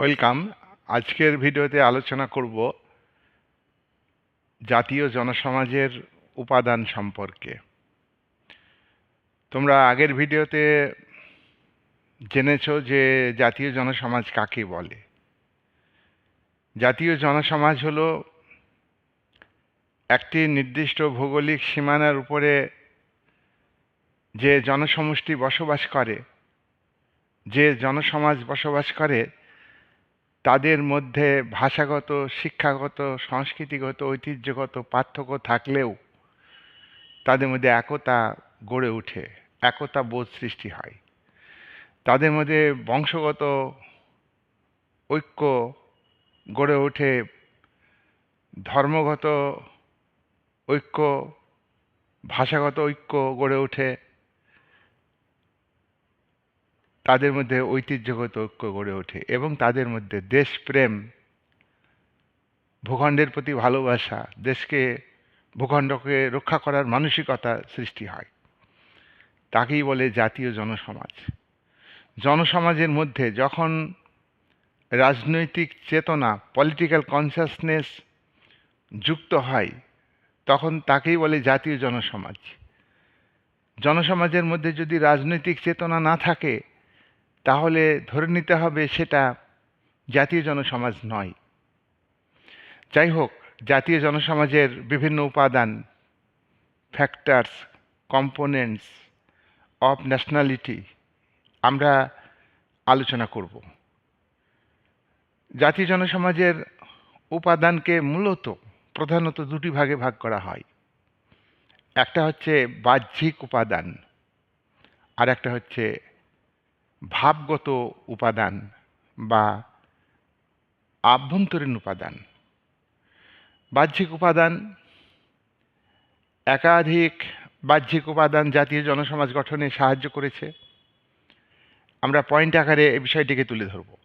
Welcome আজকের ভিডিওতে আলোচনা করব জাতীয় জনসমাজের উপাদান সম্পর্কে। তোমরা আগের ভিডিওতে জেনেছো যে জাতীয় জনসমাজ কাকে বলে? জাতীয় জনসমাজ হলো একটি নির্দিষ্ট ভৌগোলিক সীমানার উপরে যে জনসমষ্টি বসবাস করে, যে জনসমাজ বসবাস করে তাদের মধ্যে ভাষাগত, শিক্ষাগত, সংস্কৃতিগত, ঐতিহ্যগত পার্থক্য থাকলেও তাদের মধ্যে একতা গড়ে ওঠে, একতা বোধ সৃষ্টি হয়। তাদের মধ্যে বংশগত ঐক্য গড়ে ওঠে, ধর্মগত ঐক্য, ভাষাগত ঐক্য গড়ে ওঠে। তাদের মধ্যে ঐতিহ্যগত ঐক্য গড়ে ওঠে এবং তাদের মধ্যে দেশপ্রেম, ভূখণ্ডের প্রতি ভালোবাসা, দেশকে, ভূখণ্ডকে রক্ষা করার মানসিকতা সৃষ্টি হয়। তাকেই বলে জাতীয় জনসমাজ। জনসমাজের মধ্যে যখন রাজনৈতিক চেতনা পলিটিক্যাল কনসাসনেস যুক্ত হয়, তখন তাকেই বলে জাতীয় জনসমাজ। জনসমাজের মধ্যে যদি রাজনৈতিক চেতনা না থাকে তাহলে ধরে নিতে হবে সেটা জাতীয় জনসমাজ নয়। যাই হোক জাতীয় জনসমাজের বিভিন্ন উপাদান ফ্যাক্টার্স কম্পোনেন্টস অফ ন্যাশনালিটি আমরা আলোচনা করব। জাতীয় জনসমাজের উপাদানকে মূলত প্রধানত দুটি ভাগে ভাগ করা হয়। একটা হচ্ছে বাহ্যিক উপাদান, আর একটা হচ্ছে ভাবগত উপাদান বা আভ্যন্তরীণ উপাদান। বাহ্যিক উপাদান, একাধিক বাহ্যিক উপাদান জাতীয় জনসমাজ গঠনে সাহায্য করেছে। আমরা পয়েন্ট আকারে এই বিষয়টিকে তুলে ধরব।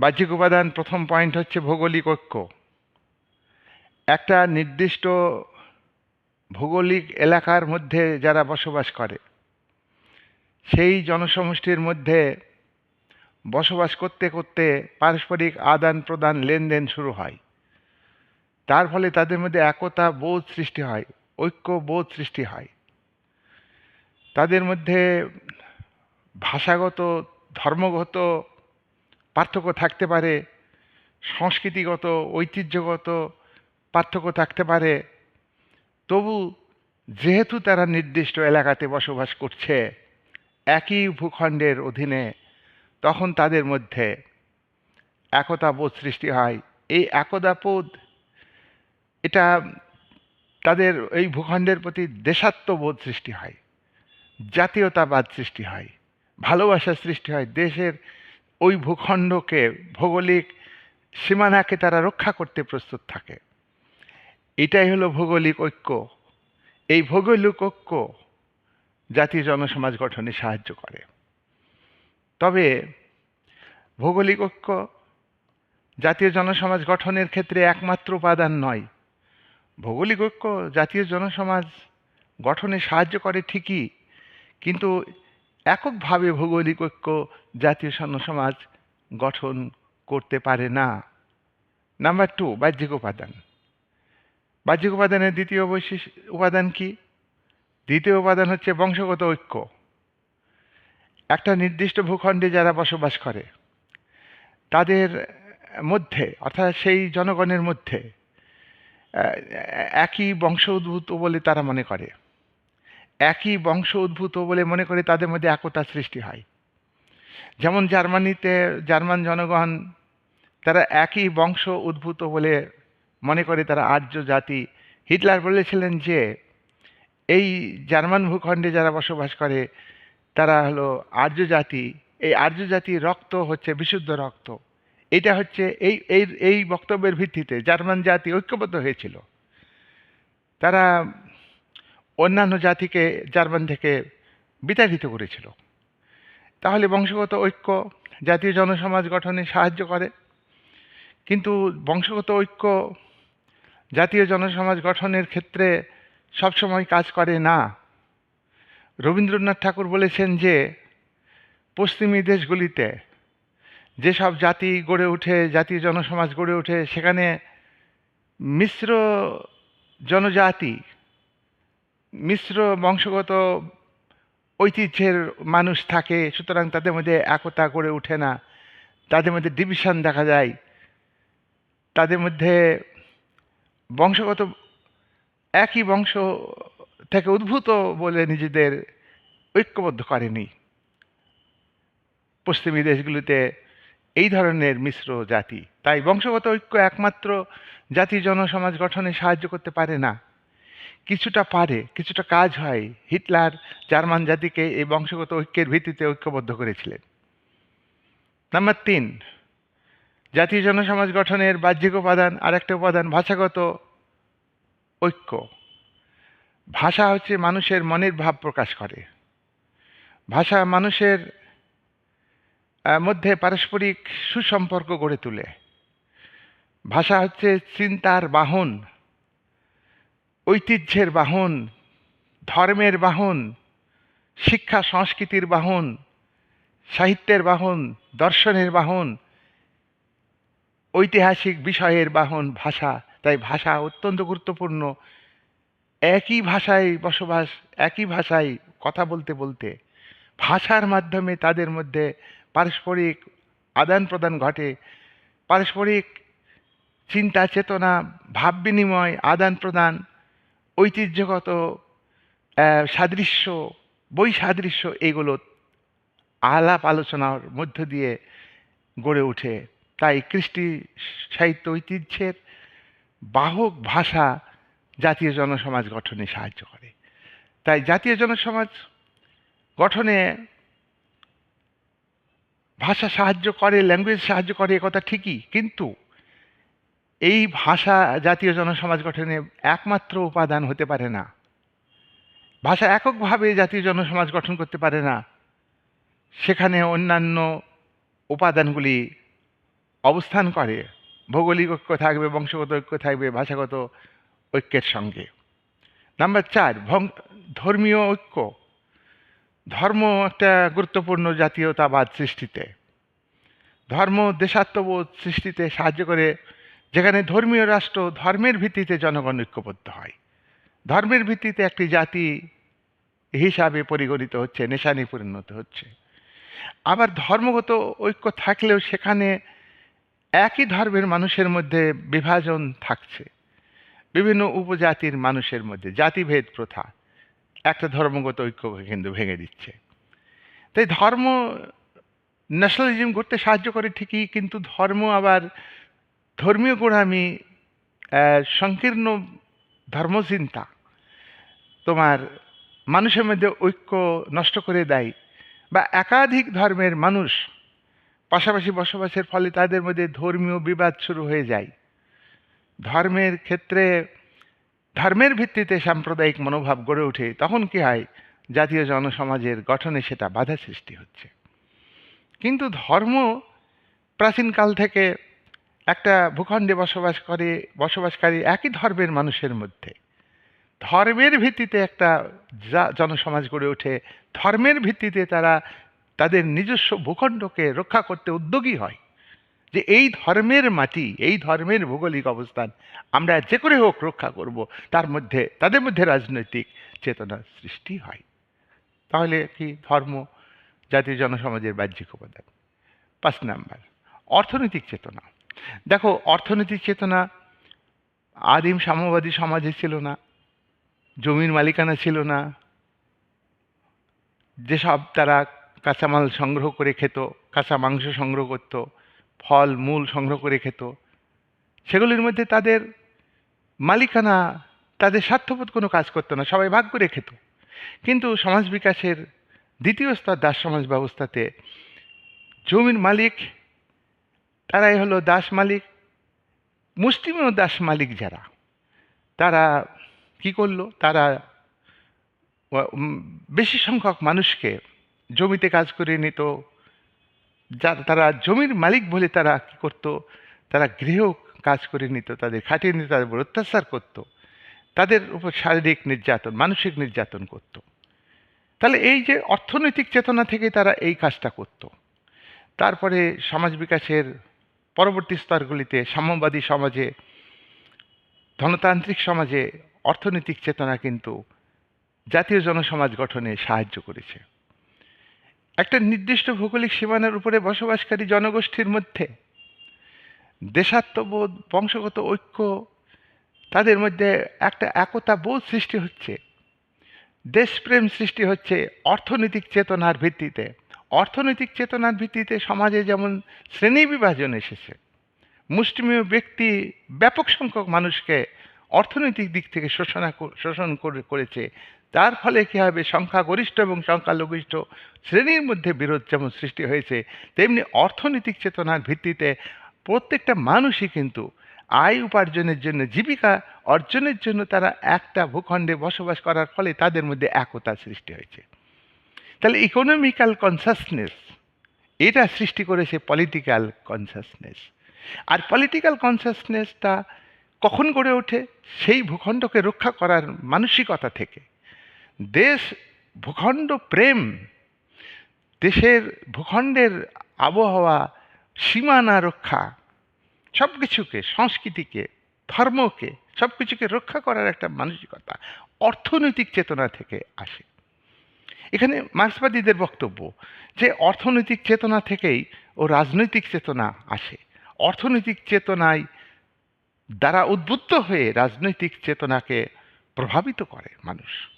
বাহ্যিক উপাদান প্রথম পয়েন্ট হচ্ছে ভৌগোলিক ঐক্য। একটা নির্দিষ্ট ভৌগোলিক এলাকার মধ্যে যারা বসবাস করে সেই জনসমষ্টির মধ্যে বসবাস করতে করতে পারস্পরিক আদান প্রদান লেনদেন শুরু হয়। তার ফলে তাদের মধ্যে একতা বোধ সৃষ্টি হয়, ঐক্য বোধ সৃষ্টি হয়। তাদের মধ্যে ভাষাগত, ধর্মগত পার্থক্য থাকতে পারে, সংস্কৃতিগত, ঐতিহ্যগত পার্থক্য থাকতে পারে। তবু যেহেতু তারা নির্দিষ্ট এলাকাতে বসবাস করছে একই ভূখণ্ডের অধীনে তখন তাদের মধ্যে একতা বোধ সৃষ্টি হয়। এই একতা বোধ, এটা তাদের এই ভূখণ্ডের প্রতি দেশাত্মবোধ সৃষ্টি হয়, জাতীয়তাবাদ সৃষ্টি হয়, ভালোবাসা সৃষ্টি হয়। দেশের ওই ভূখণ্ডকে ভৌগোলিক সীমানাকে তারা রক্ষা করতে প্রস্তুত থাকে। এটাই হলো ভৌগোলিক ঐক্য। এই ভৌগোলিক ঐক্য জাতীয় জনসমাজ গঠনে সাহায্য করে। তবে ভৌগোলিক ঐক্য জাতীয় জনসমাজ গঠনের ক্ষেত্রে একমাত্র উপাদান নয়। ভৌগোলিক ঐক্য জাতীয় জনসমাজ গঠনে সাহায্য করে ঠিকই, কিন্তু এককভাবে ভৌগোলিক ঐক্য জাতীয় জনসমাজ গঠন করতে পারে না। নাম্বার টু, বাহ্যিক উপাদান। বাহ্যিক উপাদানের দ্বিতীয় বৈশিষ্ট্য, উপাদান কি? দ্বিতীয় উপাদান হচ্ছে বংশগত ঐক্য। একটা নির্দিষ্ট ভূখণ্ডে যারা বসবাস করে, তাদের মধ্যে, অর্থাৎ সেই জনগণের মধ্যে একই বংশ উদ্ভূত বলে তারা মনে করে। একই বংশ উদ্ভূত বলে মনে করে তাদের মধ্যে একতা সৃষ্টি হয়। যেমন জার্মানিতে জার্মান জনগণ, তারা একই বংশ উদ্ভূত বলে মনে করে, তারা আর্য জাতি। হিটলার বলেছিলেন যে এই জার্মান ভূখণ্ডে যারা বসবাস করে, তারা হলো আর্য জাতি। এই আর্য জাতির রক্ত হচ্ছে, বিশুদ্ধ রক্ত। এটা হচ্ছে এই এই এই বক্তব্যের ভিত্তিতে জার্মান জাতি ঐক্যবদ্ধ হয়েছিল। তারা অন্যান্য জাতিকে জার্মান থেকে বিতাড়িত করেছিল। তাহলে বংশগত ঐক্য জাতীয় জনসমাজ গঠনে সাহায্য করে। কিন্তু বংশগত ঐক্য জাতীয় জনসমাজ গঠনের ক্ষেত্রে সবসময় কাজ করে না। রবীন্দ্রনাথ ঠাকুর বলেছেন যে, পশ্চিমী দেশগুলিতে যেসব জাতি গড়ে ওঠে জাতীয় জনসমাজ গড়ে ওঠে সেখানে মিশ্র জনজাতি, মিশ্র বংশগত ঐতিহ্যের মানুষ থাকে, সুতরাং তাদের মধ্যে একতা গড়ে ওঠে না। তাদের মধ্যে ডিভিশন দেখা যায়। তাদের মধ্যে বংশগত একই বংশ থেকে উদ্ভূত বলে নিজেদের ঐক্যবদ্ধ করেনি। পশ্চিমী দেশগুলিতে এই ধরনের মিশ্র জাতি। তাই বংশগত ঐক্য একমাত্র জাতি জনসমাজ গঠনে সাহায্য করতে পারে না। কিছুটা পারে, কিছুটা কাজ হয়। হিটলার জার্মান জাতিকে এই বংশগত ঐক্যের ভিত্তিতে ঐক্যবদ্ধ করেছিলেন। নাম্বার তিন জাতীয় জনসমাজ গঠনের বাহ্যিক উপাদান আর একটা উপাদান ভাষাগত ঐক্য। ভাষা হচ্ছে মানুষের মনের ভাব প্রকাশ করে। ভাষা মানুষের মধ্যে পারস্পরিক সুসম্পর্ক গড়ে তোলে। ভাষা হচ্ছে চিন্তার বাহন, ঐতিহ্যের বাহন, ধর্মের বাহন, শিক্ষা সংস্কৃতির বাহন, সাহিত্যের বাহন, দর্শনের বাহন, ঐতিহাসিক বিষয়ের বাহন ভাষা। তাই ভাষা অত্যন্ত গুরুত্বপূর্ণ। একই ভাষায় বসবাস, একই ভাষায় কথা বলতে বলতে, ভাষার মাধ্যমে তাদের মধ্যে পারস্পরিক আদান প্রদান ঘটে। পারস্পরিক চিন্তা, চেতনা, ভাব বিনিময়, আদান প্রদান, ঐতিহ্যগত সাদৃশ্য, বৈসাদৃশ্য এগুলো আলাপ আলোচনার মধ্য দিয়ে গড়ে ওঠে। তাই কৃষ্টি সাহিত্য ঐতিহ্যের বাহক ভাষা জাতীয় জনসমাজ গঠনে সাহায্য করে। তাই জাতীয় জনসমাজ গঠনে ভাষা সাহায্য করে ল্যাঙ্গুয়েজ সাহায্য করে কথা ঠিকই, কিন্তু এই ভাষা জাতীয় জনসমাজ গঠনে একমাত্র উপাদান হতে পারে না। ভাষা এককভাবে জাতীয় জনসমাজ গঠন করতে পারে না। সেখানে অন্যান্য উপাদানগুলি অবস্থান করে। ভৌগোলিক ঐক্য থাকবে, বংশগত ঐক্য থাকবে, ভাষাগত ঐক্যের সঙ্গে। নাম্বার চার, ভং- ধর্মীয় ঐক্য। ধর্ম একটা গুরুত্বপূর্ণ জাতীয়তাবাদ সৃষ্টিতে। ধর্ম দেশাত্মবোধ সৃষ্টিতে সাহায্য করে, যেখানে ধর্মীয় রাষ্ট্র ধর্মের ভিত্তিতে জনগণ ঐক্যবদ্ধ হয়। ধর্মের ভিত্তিতে একটি জাতি হিসাবে পরিগণিত হচ্ছে নেশানি পরিণত হচ্ছে। আবার ধর্মগত ঐক্য থাকলেও সেখানে একই ধর্মের মানুষের মধ্যে বিভাজন থাকছে। বিভিন্ন উপজাতির মানুষের মধ্যে, জাতিভেদ প্রথা। একটা ধর্মগত ঐক্য কিন্তু ভেঙে দিচ্ছে। তাই ধর্ম ন্যাশনালিজম করতে সাহায্য করে ঠিকই, কিন্তু ধর্ম আবার ধর্মীয় গোড়ামি সংকীর্ণ ধর্মচিন্তা তোমার মানুষের মধ্যে ঐক্য নষ্ট করে দেয় বা একাধিক ধর্মের মানুষ পাশাপাশি বসবাসের ফলে তাদের মধ্যে ধর্মীয় বিবাদ শুরু হয়ে যায়। ধর্মের ক্ষেত্রে, ধর্মের ভিত্তিতে সাম্প্রদায়িক মনোভাব গড়ে ওঠে, তখন কি হয়? জাতীয় জনসমাজের গঠনে সেটা বাধা সৃষ্টি হচ্ছে। কিন্তু ধর্ম প্রাচীনকাল থেকে একটা ভূখণ্ডে বসবাস করে, বসবাসকারী একই ধর্মের মানুষের মধ্যে। ধর্মের ভিত্তিতে একটা জা- জনসমাজ গড়ে ওঠে, ধর্মের ভিত্তিতে তারা তাদের নিজস্ব ভূখণ্ডকে রক্ষা করতে উদ্যোগী হয়। যে এই ধর্মের মাটি, এই ধর্মের ভৌগোলিক অবস্থান আমরা যে করে হোক রক্ষা করব, তার মধ্যে, তাদের মধ্যে রাজনৈতিক চেতনা সৃষ্টি হয়। তাহলে কি ধর্ম জাতীয় জনসমাজের বাহ্যিক উপাদান? পাঁচ নাম্বার, অর্থনৈতিক চেতনা। দেখো, অর্থনৈতিক চেতনা আদিম সাম্যবাদী সমাজে ছিল না, জমির মালিকানা ছিল না, যেসব তারা কাঁচামাল সংগ্রহ করে খেত, কাঁচা মাংস সংগ্রহ করত, ফল, মূল সংগ্রহ করে খেত। সেগুলির মধ্যে তাদের মালিকানা, তাদের স্বার্থবোধ কোনো কাজ করতো না, সবাই ভাগ করে খেত। কিন্তু সমাজ বিকাশের দ্বিতীয় স্তর দাস সমাজ ব্যবস্থাতে জমির মালিক, তারাই হলো দাস মালিক মুসলিমও দাস মালিক যারা, তারা কি করল? তারা বেশি সংখ্যক মানুষকে জমিতে কাজ করে নিত। যার তারা জমির মালিক বলে তারা কী করতো? তারা গৃহ কাজ করে নিত, তাদের খাটিয়ে নিত, তাদের উপর অত্যাচার করতো। তাদের উপর শারীরিক নির্যাতন, মানসিক নির্যাতন করত। তাহলে এই যে অর্থনৈতিক চেতনা থেকে তারা এই কাজটা করত। তারপরে সমাজ বিকাশের পরবর্তী স্তরগুলিতে সাম্যবাদী সমাজে, ধনতান্ত্রিক সমাজে অর্থনৈতিক চেতনা কিন্তু জাতীয় জনসমাজ গঠনে সাহায্য করেছে। একটা নির্দিষ্ট ভৌগোলিক সীমানার উপরে বসবাসকারী জনগোষ্ঠীর মধ্যে দেশাত্মবোধ, বংশগত ঐক্য, তাদের মধ্যে একটা একতা বোধ সৃষ্টি হচ্ছে। দেশপ্রেম সৃষ্টি হচ্ছে অর্থনৈতিক চেতনার ভিত্তিতে। অর্থনৈতিক চেতনার ভিত্তিতে সমাজে যেমন শ্রেণি বিভাজন এসেছে, মুষ্টিমেয় ব্যক্তি ব্যাপক সংখ্যক মানুষকে অর্থনৈতিক দিক থেকে শোষণা শোষণ করে, করেছে তার ফলে কী হবে? সংখ্যাগরিষ্ঠ এবং সংখ্যালঘিষ্ঠ শ্রেণির মধ্যে বিরোধ যেমন সৃষ্টি হয়েছে, তেমনি অর্থনৈতিক চেতনার ভিত্তিতে প্রত্যেকটা মানুষই কিন্তু আয় উপার্জনের জন্য, জীবিকা অর্জনের জন্য তারা একটা ভূখণ্ডে বসবাস করার ফলে তাদের মধ্যে একতা সৃষ্টি হয়েছে। তাহলে ইকোনমিক্যাল কনসাসনেস এটা সৃষ্টি করেছে পলিটিক্যাল কনসাসনেস আর পলিটিক্যাল কনসাসনেসটা কখন গড়ে ওঠে? সেই ভূখণ্ডকে রক্ষা করার মানসিকতা থেকে। দেশ ভূখণ্ড প্রেম, দেশের ভূখণ্ডের আবহাওয়া, সীমানা রক্ষা সব কিছুকে সংস্কৃতিকে, ধর্মকে সব কিছুকে রক্ষা করার একটা মানসিকতা, অর্থনৈতিক চেতনা থেকে আসে। এখানে মার্ক্সবাদীদের বক্তব্য যে অর্থনৈতিক চেতনা থেকেই ও রাজনৈতিক চেতনা আসে। অর্থনৈতিক চেতনায় দ্বারা উদ্বুদ্ধ হয়ে রাজনৈতিক চেতনাকে প্রভাবিত করে মানুষ।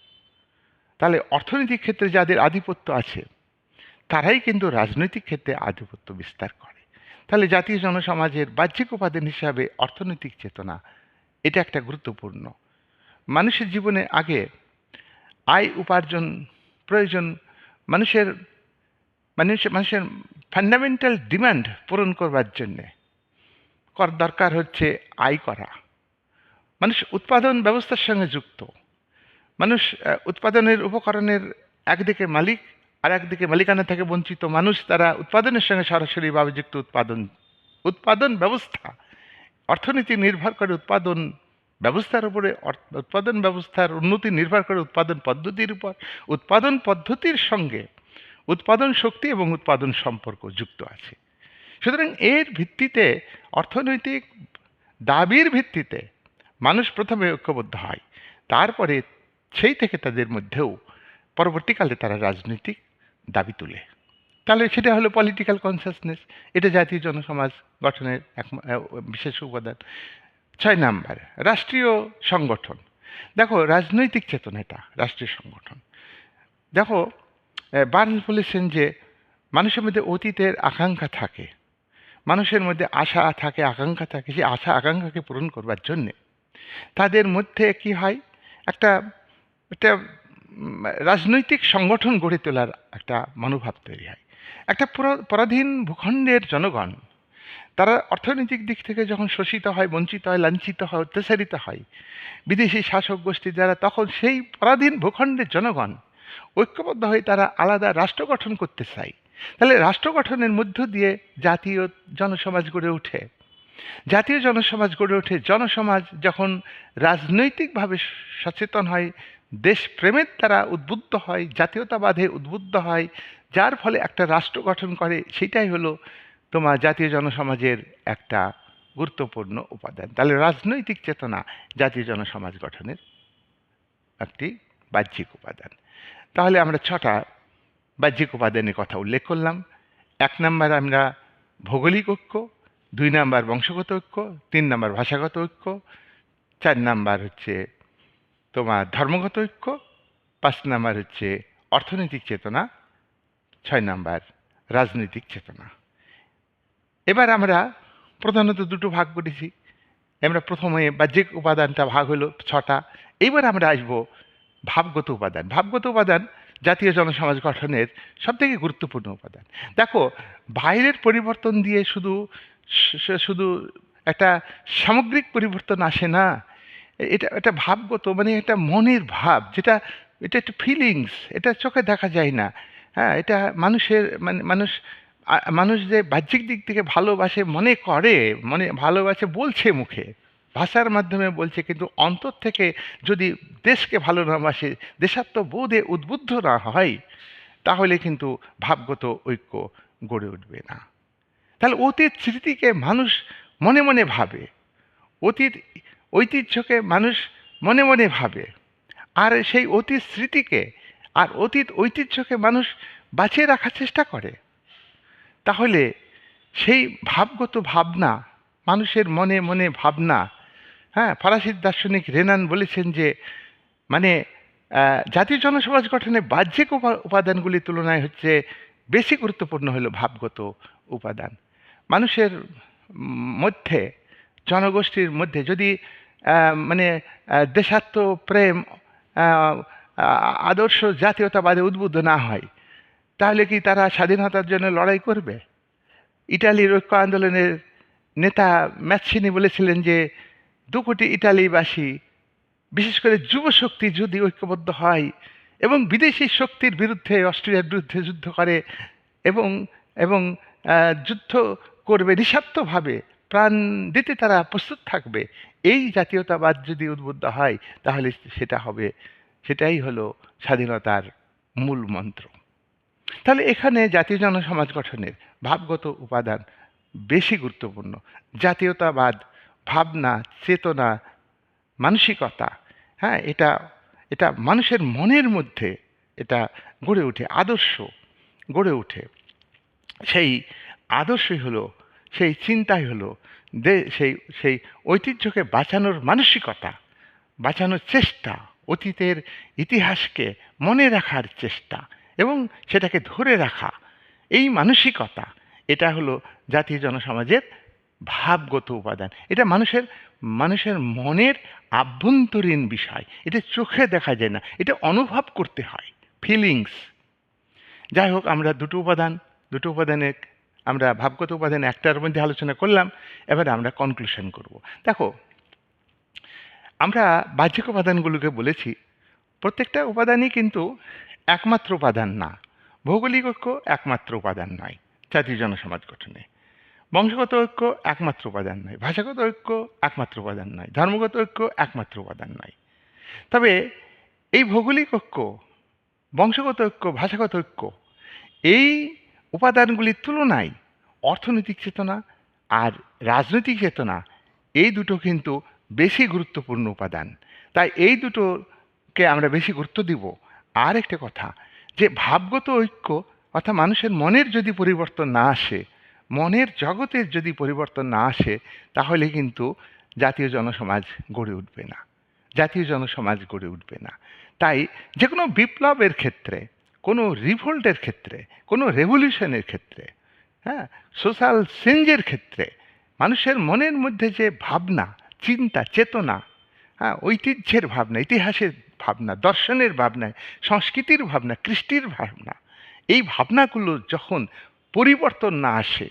তাহলে অর্থনৈতিক ক্ষেত্রে যাদের আধিপত্য আছে, তারাই কিন্তু রাজনৈতিক ক্ষেত্রে আধিপত্য বিস্তার করে। তাহলে জাতীয় জনসমাজের বাহ্যিক উপাদান হিসাবে অর্থনৈতিক চেতনা, এটা একটা গুরুত্বপূর্ণ। মানুষের জীবনে আগে আয়, উপার্জন প্রয়োজন, মানুষের মানুষের মানুষের ফান্ডামেন্টাল ডিমান্ড পূরণ করবার জন্যে। কর দরকার হচ্ছে আয় করা। মানুষ উৎপাদন ব্যবস্থার সঙ্গে যুক্ত। মানুষ উৎপাদনের উপকরণের একদিকে মালিক আর একদিকে মালিকানা থেকে বঞ্চিত মানুষ তারা উৎপাদনের সঙ্গে সরাসরিভাবে যুক্ত উৎপাদন উৎপাদন ব্যবস্থা। অর্থনীতি নির্ভর করে উৎপাদন ব্যবস্থার উপরে উৎপাদন ব্যবস্থার উন্নতি নির্ভর করে উৎপাদন পদ্ধতির উপর, উৎপাদন পদ্ধতির সঙ্গে উৎপাদন শক্তি এবং উৎপাদন সম্পর্ক যুক্ত আছে। সুতরাং এর ভিত্তিতে, অর্থনৈতিক দাবির ভিত্তিতে মানুষ প্রথমে ঐক্যবদ্ধ হয়। তারপরে সেই থেকে তাদের মধ্যেও পরবর্তীকালে তারা রাজনৈতিক দাবি তুলে। তাহলে সেটা হলো পলিটিক্যাল কনসাসনেস এটা জাতীয় জনসমাজ গঠনের এক বিশেষ উপাদান। ছয় নাম্বার, রাষ্ট্রীয় সংগঠন। দেখো, রাজনৈতিক চেতনা এটা রাষ্ট্রীয় সংগঠন। দেখো বার্নস বলেছেন যে মানুষের মধ্যে অতীতের আকাঙ্ক্ষা থাকে। মানুষের মধ্যে আশা থাকে, আকাঙ্ক্ষা থাকে। সেই আশা, আকাঙ্ক্ষাকে পূরণ করবার জন্যে তাদের মধ্যে কি হয়? একটা একটা রাজনৈতিক সংগঠন গড়ে তোলার একটা মনোভাব তৈরি হয়। একটা পরাধীন ভূখণ্ডের জনগণ, তারা অর্থনৈতিক দিক থেকে যখন শোষিত হয়, বঞ্চিত হয়, লাঞ্ছিত হয়, অত্যাচারিত হয়, বিদেশি শাসক গোষ্ঠী দ্বারা তখন সেই পরাধীন ভূখণ্ডের জনগণ ঐক্যবদ্ধ হয়ে তারা আলাদা রাষ্ট্র গঠন করতে চায়। তাহলে রাষ্ট্র গঠনের মধ্য দিয়ে জাতীয় জনসমাজ গড়ে ওঠে। জাতীয় জনসমাজ গড়ে ওঠে। জনসমাজ যখন রাজনৈতিকভাবে সচেতন হয় দেশপ্রেমের দ্বারা উদ্বুদ্ধ হয়, জাতীয়তাবাদে উদ্বুদ্ধ হয়, যার ফলে একটা রাষ্ট্র গঠন করে, সেটাই হলো তোমার জাতীয় জনসমাজের একটা গুরুত্বপূর্ণ উপাদান। তাহলে রাজনৈতিক চেতনা জাতীয় জনসমাজ গঠনের একটি বাহ্যিক উপাদান। তাহলে আমরা ছটা বাহ্যিক উপাদানের কথা উল্লেখ করলাম। এক নাম্বার আমরা ভৌগোলিক ঐক্য, দুই নাম্বার বংশগত ঐক্য, তিন নাম্বার ভাষাগত ঐক্য, চার নাম্বার হচ্ছে তোমার ধর্মগত ঐক্য, পাঁচ নাম্বার হচ্ছে অর্থনৈতিক চেতনা, ছয় নাম্বার রাজনৈতিক চেতনা। এবার আমরা প্রধানত দুটো ভাগ করেছি। আমরা প্রথমে বাহ্যিক উপাদানটা ভাগ হলো ছটা। এইবার আমরা আসব ভাবগত উপাদান। ভাবগত উপাদান জাতীয় জনসমাজ গঠনের সবথেকে গুরুত্বপূর্ণ উপাদান। দেখো বাইরের পরিবর্তন দিয়ে শুধু শুধু একটা সামগ্রিক পরিবর্তন আসে না। এটা এটা ভাবগত মানে এটা মনের ভাব, যেটা, এটা একটা ফিলিংস এটা চোখে দেখা যায় না। হ্যাঁ এটা মানুষের মানে মানুষ মানুষ যে বাহ্যিক দিক থেকে ভালোবাসে মনে করে, মনে, ভালোবাসে বলছে মুখে, ভাষার মাধ্যমে বলছে, কিন্তু অন্তর থেকে যদি দেশকে ভালো না বাসে, দেশাত্মবোধে উদ্বুদ্ধ না হয়, তাহলে কিন্তু ভাবগত ঐক্য গড়ে উঠবে না। তাহলে অতীত স্মৃতিকে মানুষ মনে মনে ভাবে। অতীত ঐতিহ্যকে মানুষ মনে মনে ভাবে। আর সেই অতীত স্মৃতিকে আর অতীত ঐতিহ্যকে মানুষ বাঁচিয়ে রাখার চেষ্টা করে। তাহলে সেই ভাবগত ভাবনা, মানুষের মনে মনে ভাবনা হ্যাঁ ফরাসি দার্শনিক রেনান বলেছেন যে মানে জাতীয় জনসমাজ গঠনে বাহ্যিক উপা- উপাদানগুলির তুলনায় হচ্ছে বেশি গুরুত্বপূর্ণ হলো ভাবগত উপাদান। মানুষের মধ্যে জনগোষ্ঠীর মধ্যে যদি মানে আহ, দেশাত্ম প্রেম আদর্শ জাতীয়তাবাদে উদ্বুদ্ধ না হয় তাহলে কি তারা স্বাধীনতার জন্য লড়াই করবে? ইটালির ঐক্য আন্দোলনের নেতা ম্যাথসিনি বলেছিলেন যে দু কোটি ইটালিবাসী বিশেষ করে যুব শক্তি যদি ঐক্যবদ্ধ হয় এবং বিদেশি শক্তির বিরুদ্ধে অস্ট্রেলিয়ার বিরুদ্ধে যুদ্ধ করে এবং এবং যুদ্ধ করবে নিঃস্বার্থভাবে প্রাণ দিতে তারা প্রস্তুত থাকবে। এই জাতীয়তাবাদ যদি উদ্বুদ্ধ হয়, তাহলে সেটা হবে, সেটাই হলো স্বাধীনতার মূল মন্ত্র। তাহলে এখানে জাতীয় জনসমাজ গঠনের ভাবগত উপাদান বেশি গুরুত্বপূর্ণ। জাতীয়তাবাদ, ভাবনা, চেতনা, মানসিকতা হ্যাঁ এটা এটা মানুষের মনের মধ্যে এটা গড়ে ওঠে, আদর্শ গড়ে ওঠে। সেই আদর্শই হলো সেই চিন্তাই হলো দে সেই সেই ঐতিহ্যকে বাঁচানোর মানসিকতা, বাঁচানোর চেষ্টা, অতীতের ইতিহাসকে মনে রাখার চেষ্টা এবং সেটাকে ধরে রাখা, এই মানসিকতা, এটা হলো জাতীয় জনসমাজের ভাবগত উপাদান। এটা মানুষের মানুষের মনের আভ্যন্তরীণ বিষয়। এটা চোখে দেখা যায় না। এটা অনুভব করতে হয়। ফিলিংস যাই হোক, আমরা দুটো উপাদান, দুটো উপাদানের আমরা ভাবগত উপাদান একটার মধ্যে আলোচনা করলাম, এবারে আমরা কনক্লুশন করব। দেখো, আমরা বাহ্যিক উপাদানগুলোকে বলেছি, প্রত্যেকটা উপাদানই কিন্তু একমাত্র উপাদান না। ভৌগোলিক ঐক্য একমাত্র উপাদান নয়, জাতীয় জনসমাজ গঠনে। বংশগত ঐক্য একমাত্র উপাদান নয়, ভাষাগত ঐক্য একমাত্র উপাদান নয়, ধর্মগত ঐক্য একমাত্র উপাদান নয়। তবে এই ভৌগোলিক ঐক্য, বংশগত ঐক্য, ভাষাগত ঐক্য, এই উপাদানগুলির তুলনায় অর্থনৈতিক চেতনা আর রাজনৈতিক চেতনা এই দুটো কিন্তু বেশি গুরুত্বপূর্ণ উপাদান। তাই এই দুটোকে আমরা বেশি গুরুত্ব দিব। আর একটা কথা, যে ভাবগত ঐক্য অর্থাৎ মানুষের মনের যদি পরিবর্তন না আসে, মনের জগতের যদি পরিবর্তন না আসে, তাহলে কিন্তু জাতীয় জনসমাজ গড়ে উঠবে না। জাতীয় জনসমাজ গড়ে উঠবে না। তাই যে কোনো বিপ্লবের ক্ষেত্রে কোনো রিভোল্টের ক্ষেত্রে, কোনো রেভলিউশনের ক্ষেত্রে হ্যাঁ? সোশ্যাল চেঞ্জের ক্ষেত্রে মানুষের মনের মধ্যে যে ভাবনা, চিন্তা, চেতনা হ্যাঁ? ঐতিহ্যের ভাবনা, ইতিহাসের ভাবনা, দর্শনের ভাবনা, সংস্কৃতির ভাবনা, কৃষ্টির ভাবনা, এই ভাবনাগুলো যখন পরিবর্তন না আসে,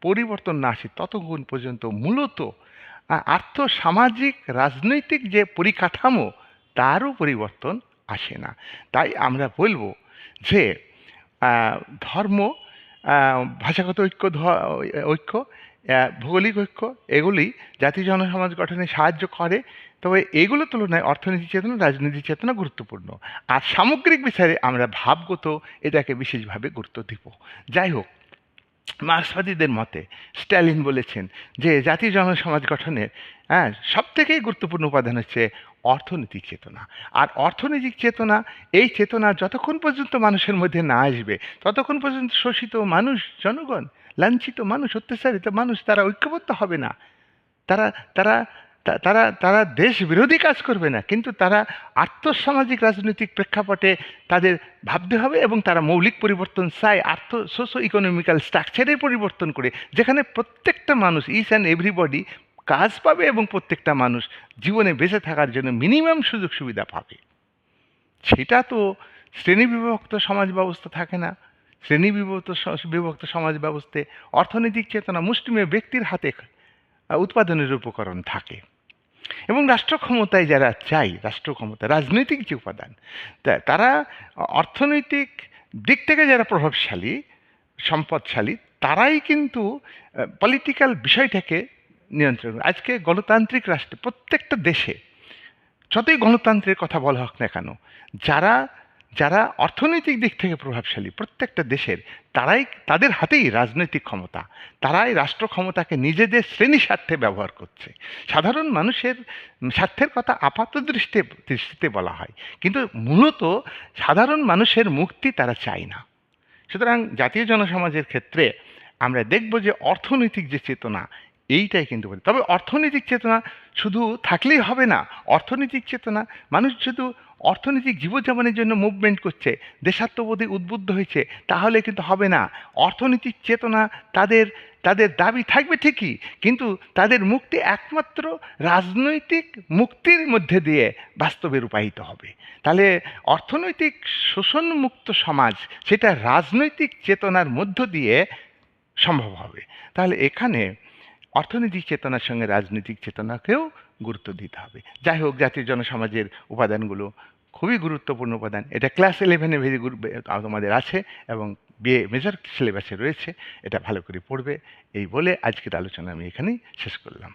পরিবর্তন না আসে, ততক্ষণ পর্যন্ত মূলত আর্থ সামাজিক রাজনৈতিক যে পরিকাঠামো, তারও পরিবর্তন আসে না। তাই আমরা বলব যে ধর্ম ভাষাগত ঐক্য ঐক্য ভৌগোলিক ঐক্য, এগুলি জাতীয় জনসমাজ গঠনে সাহায্য করে। তবে এগুলো তুলনায় অর্থনীতি চেতনা, রাজনীতি চেতনা গুরুত্বপূর্ণ। আর সামগ্রিক বিচারে আমরা ভাবগত এটাকে বিশেষভাবে গুরুত্ব দিব। যাই হোক, মার্ক্সবাদীদের মতে স্ট্যালিন বলেছেন যে জাতীয় জনসমাজ গঠনের হ্যাঁ সব থেকেই গুরুত্বপূর্ণ উপাদান হচ্ছে অর্থনৈতিক চেতনা। আর অর্থনৈতিক চেতনা, এই চেতনা যতক্ষণ পর্যন্ত মানুষের মধ্যে না আসবে, ততক্ষণ পর্যন্ত শোষিত মানুষ, জনগণ, লাঞ্ছিত মানুষ, অত্যাচারিত মানুষ, তারা ঐক্যবদ্ধ হবে না। তারা তারা তারা তারা দেশ বিরোধী কাজ করবে না, কিন্তু তারা আর্থসামাজিক রাজনৈতিক প্রেক্ষাপটে তাদের ভাবতে হবে এবং তারা মৌলিক পরিবর্তন চায় আর্থ সোশো ইকোনমিক্যাল স্ট্রাকচারের পরিবর্তন করে, যেখানে প্রত্যেকটা মানুষ, ইচ অ্যান্ড এভরিবডি কাজ পাবে এবং প্রত্যেকটা মানুষ জীবনে বেঁচে থাকার জন্য মিনিমাম সুযোগ সুবিধা পাবে। সেটা তো শ্রেণি বিভক্ত সমাজ ব্যবস্থা থাকে না। শ্রেণি বিভক্ত বিভক্ত সমাজ ব্যবস্থায় অর্থনৈতিক চেতনা মুষ্টিমেয় ব্যক্তির হাতে উৎপাদনের উপকরণ থাকে। এবং রাষ্ট্র ক্ষমতায় যারা চাই, রাষ্ট্র ক্ষমতা, রাজনৈতিক যে উপাদান তারা অর্থনৈতিক দিক থেকে যারা প্রভাবশালী, সম্পদশালী, তারাই কিন্তু পলিটিক্যাল বিষয়টাকে নিয়ন্ত্রণ আজকে গণতান্ত্রিক রাষ্ট্রে, প্রত্যেকটা দেশে যতই গণতন্ত্রের কথা বলা হোক না কেন, যারা যারা অর্থনৈতিক দিক থেকে প্রভাবশালী, প্রত্যেকটা দেশের, তারাই, তাদের হাতেই রাজনৈতিক ক্ষমতা। তারাই রাষ্ট্র ক্ষমতাকে নিজেদের শ্রেণি স্বার্থে ব্যবহার করছে। সাধারণ মানুষের স্বার্থের কথা আপাত দৃষ্টি দৃষ্টিতে বলা হয়। কিন্তু মূলত সাধারণ মানুষের মুক্তি তারা চায় না। সুতরাং জাতীয় জনসমাজের ক্ষেত্রে আমরা দেখব যে অর্থনৈতিক যে চেতনা এইটাই কিন্তু বলি। তবে অর্থনৈতিক চেতনা শুধু থাকলেই হবে না, অর্থনৈতিক চেতনা, মানুষ শুধু অর্থনৈতিক জীবনযাপনের জন্য মুভমেন্ট করছে, দেশাত্মবোধে উদ্বুদ্ধ হয়েছে, তাহলে কিন্তু হবে না। অর্থনৈতিক চেতনা তাদের তাদের দাবি থাকবে ঠিকই, কিন্তু তাদের মুক্তি একমাত্র রাজনৈতিক মুক্তির মধ্যে দিয়ে বাস্তবে রূপায়িত হবে। তাহলে অর্থনৈতিক শোষণমুক্ত সমাজ সেটা রাজনৈতিক চেতনার মধ্য দিয়ে সম্ভব হবে। তাহলে এখানে অর্থনৈতিক চেতনার সঙ্গে রাজনৈতিক চেতনাকেও গুরুত্ব দিতে হবে। যাই হোক, জাতীয় জনসমাজের উপাদানগুলো খুবই গুরুত্বপূর্ণ উপাদান। এটা ক্লাস ইলেভেনে ভেরি আমাদের আছে এবং বিএ মেজর সিলেবাসে রয়েছে। এটা ভালো করে পড়বে। এই বলে আজকের আলোচনা আমি এখানেই শেষ করলাম।